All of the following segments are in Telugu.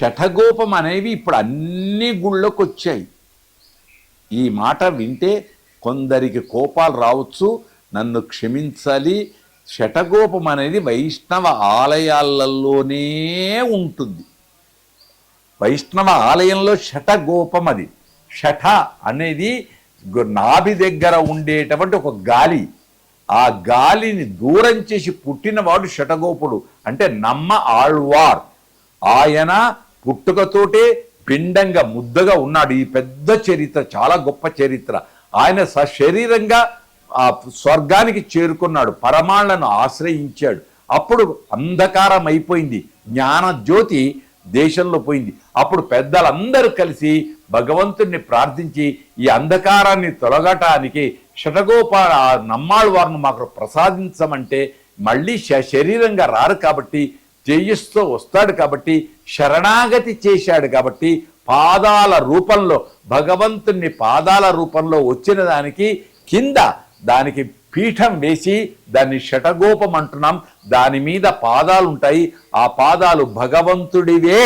శఠగోపం అనేవి ఇప్పుడు అన్ని గుళ్ళకు వచ్చాయి ఈ మాట వింటే కొందరికి కోపాలు రావచ్చు నన్ను క్షమించాలి. శటగోపం అనేది వైష్ణవ ఆలయాలలోనే ఉంటుంది. వైష్ణవ ఆలయంలో శటగోపం అది. శఠ అనేది నాభి దగ్గర ఉండేటువంటి ఒక గాలి. ఆ గాలిని దూరం చేసి పుట్టినవాడు శటగోపుడు అంటే నమ్మ ఆళ్వార్. ఆయన పుట్టుకతోటే పిండంగా ముద్దగా ఉన్నాడు. ఈ పెద్ద చరిత్ర చాలా గొప్ప చరిత్ర. ఆయన సశరీరంగా ఆ స్వర్గానికి చేరుకున్నాడు. పరమాళ్ళను ఆశ్రయించాడు. అప్పుడు అంధకారం అయిపోయింది. జ్ఞాన జ్యోతి దేశంలో పోయింది. అప్పుడు పెద్దలందరూ కలిసి భగవంతుణ్ణి ప్రార్థించి ఈ అంధకారాన్ని తొలగటానికి శటగోపాల నమ్మాళ్ళ వారిని మాకు ప్రసాదించమంటే మళ్ళీ శ- శరీరంగా రారు కాబట్టి తేజస్తో వస్తాడు కాబట్టి శరణాగతి చేశాడు కాబట్టి పాదాల రూపంలో భగవంతుని పాదాల రూపంలో వచ్చిన దానికి కింద దానికి పీఠం వేసి దాన్ని శటగోపం అంటున్నాం దాని మీద పాదాలు ఉంటాయి ఆ పాదాలు భగవంతుడివే.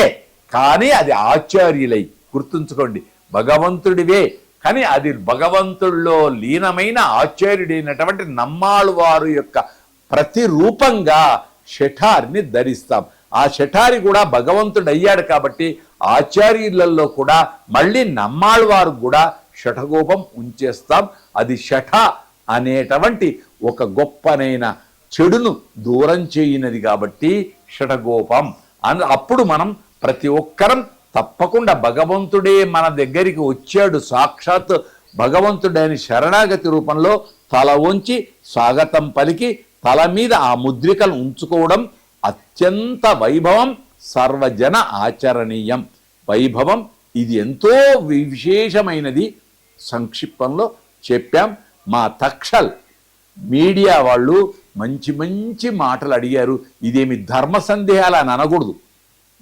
కానీ అది ఆచార్యులై. గుర్తుంచుకోండి భగవంతుడివే. కానీ అది భగవంతుడిలో లీనమైన ఆచార్యుడైనటువంటి నమ్మాళ్ళు వారు యొక్క ప్రతిరూపంగా షఠార్ని ధరిస్తాం. ఆ షఠారి కూడా భగవంతుడు అయ్యాడు కాబట్టి ఆచార్యులలో కూడా మళ్ళీ నమ్మాళ్ళ వారు కూడా షఠగోపం ఉంచేస్తాం. అది శఠ అనేటువంటి ఒక గొప్పనైన చెడును దూరం చేయనది కాబట్టి షఠగోపం. అని అప్పుడు మనం ప్రతి ఒక్కరం తప్పకుండా భగవంతుడే మన దగ్గరికి వచ్చాడు. సాక్షాత్ భగవంతుడని శరణాగతి రూపంలో తల వంచి స్వాగతం పలికి తల మీద ఆ ముద్రికలు ఉంచుకోవడం అత్యంత వైభవం సర్వజన ఆచరణీయం. వైభవం ఇది ఎంతో విశేషమైనది. సంక్షిప్తంలో చెప్పాం. మా తక్షల్ మీడియా వాళ్ళు మంచి మంచి మాటలు అడిగారు. ఇదేమి ధర్మ సందేహాలు అని అనకూడదు.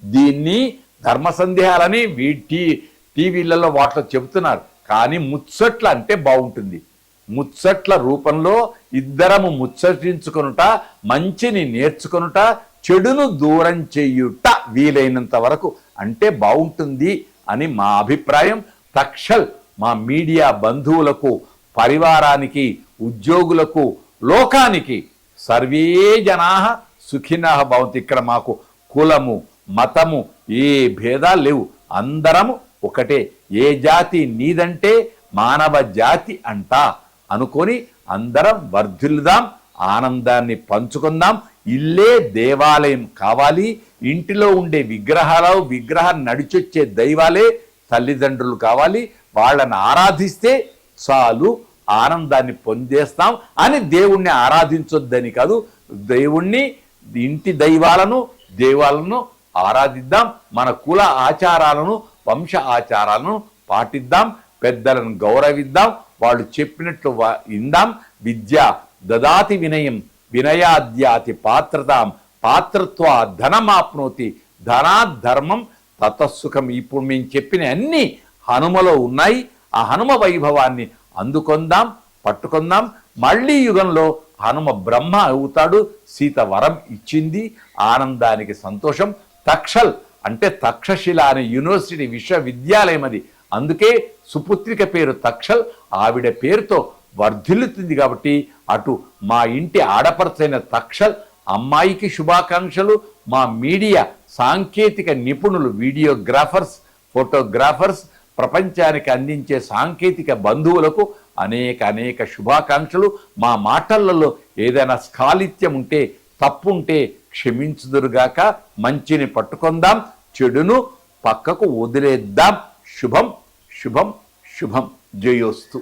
దీన్ని ధర్మ సందేహాలని వీటి టీ టీవీలలో వాటిలో చెబుతున్నారు. కానీ ముచ్చట్లు అంటే బాగుంటుంది. ముచ్చట్ల రూపంలో ఇద్దరము ముచ్చటించుకొనుట మంచిని నేర్చుకొనుట చెడును దూరం చేయుట వీలైనంత వరకు. అంటే బాగుంటుంది అని మా అభిప్రాయం. తక్షల్ మా మీడియా బంధువులకు పరివారానికి ఉద్యోగులకు లోకానికి సర్వే జనా సుఖిన భవంతి. ఇక్కడ మాకు కులము మతము ఏ భేదాలు లేవు. అందరము ఒకటే. ఏ జాతి నీదంటే మానవ జాతి అంటా. అనుకొని అందరం వర్ధిల్లుదాం ఆనందాన్ని పంచుకుందాం. ఇల్లే దేవాలయం కావాలి. ఇంటిలో ఉండే విగ్రహాలు విగ్రహం నడిచొచ్చే దైవాలే తల్లిదండ్రులు కావాలి. వాళ్ళని ఆరాధిస్తే చాలు ఆనందాన్ని పొందేస్తాం అని దేవుణ్ణి ఆరాధించొద్దని కాదు. దేవుణ్ణి ఇంటి దైవాలను దేవాలను ఆరాధిద్దాం. మన కుల ఆచారాలను వంశ ఆచారాలను పాటిద్దాం. పెద్దలను గౌరవిద్దాం. వాళ్ళు చెప్పినట్లు ఇందాం విద్య దదాతి వినయం వినయాద్యాతి పాత్రతాం. పాత్రత్వ ధనమాప్నోతి ధనాధర్మం తతసుఖం ఇప్పుడు మేము చెప్పిన అన్ని హనుమలో ఉన్నాయి. ఆ హనుమ వైభవాన్ని అందుకొందాం పట్టుకుందాం. మళ్ళీ యుగంలో హనుమ బ్రహ్మ అవుతాడు సీత వరం ఇచ్చింది ఆనందానికి సంతోషం. తక్షల్ అంటే తక్షశిల అనే యూనివర్సిటీ విశ్వవిద్యాలయం అది. అందుకే సుపుత్రిక పేరు తక్షల్ ఆవిడ పేరుతో వర్ధిల్లుతుంది కాబట్టి అటు మా ఇంటి ఆడపరచైన తక్షల్ అమ్మాయికి శుభాకాంక్షలు మా మీడియా సాంకేతిక నిపుణులు వీడియోగ్రాఫర్స్ ఫోటోగ్రాఫర్స్ ప్రపంచానికి అందించే సాంకేతిక బంధువులకు అనేక అనేక శుభాకాంక్షలు. మా మాటలలో ఏదైనా స్కాలిత్యం ఉంటే తప్పు ఉంటే క్షమించుదురుగాక మంచిని పట్టుకుందాం చెడును పక్కకు వదిలేద్దాం. శుభం. శుభం శుభం జయోస్తు.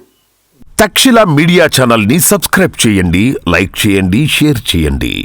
తక్షిల మీడియా ఛానల్ని సబ్స్క్రైబ్ చేయండి లైక్ చేయండి షేర్ చేయండి.